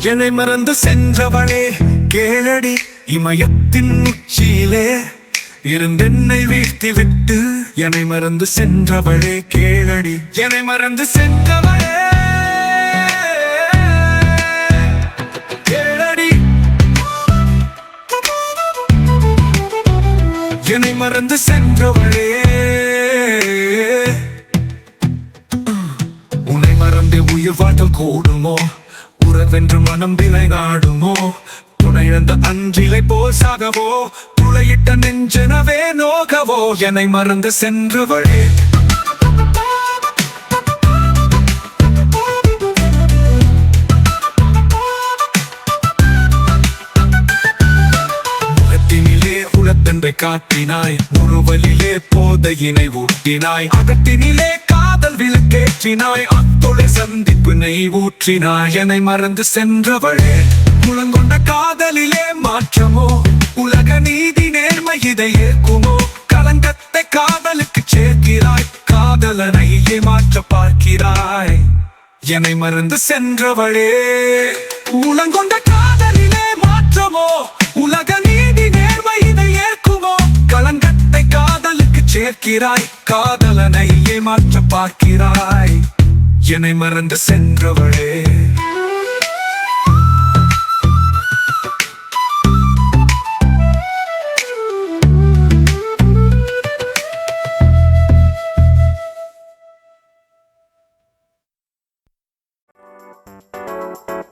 என்னை மறந்து சென்றவளே கேளடி இமயத்தின் உச்சியிலே. இருந்தென்னை வீழ்த்தி விட்டு என்னை மறந்து சென்றவளே கேளடி என்னை மறந்து சென்றவளே. கேளடி. என்னை மறந்து சென்றவளே. மறந்து உயிர் வாழ்த்தல் கூடுமோ? உறவென்று மனம் விளையாடுமோ? நாடுமோ அஞ்சிலை போல் சாகவோ துளையிட்ட நெஞ்சனவே நோகவோ? என்னை மறந்து சென்றவளே. முகத்தினிலே காட்டினாய். முறுவலிலே போதையினை ஊட்டினாய். அகத்தினிலே காதல் விளக்கேற்றினாய். அத்தொலை சந்திப்பினை ஊற்றினாய் என்னை மறந்து சென்றவளே. முழங்கொண்ட காதலிலே மாற்றமோ? உலக நீதி நேர்மை இதை ஏற்குமோ? கலங்கத்தை காதலுக்கு சேர்க்கிறாய். காதலனை ஏமாற்ற பார்க்கிறாய். என்னை மறந்து சென்றவளே. உலங்கொண்ட காதலிலே மாற்றமோ? உலக நீதி நேர்மை இதை ஏற்குமோ? கலங்கத்தை காதலுக்கு சேர்க்கிறாய். காதலனை ஏமாற்ற பார்க்கிறாய். என்னை மறந்து சென்றவளே. Thank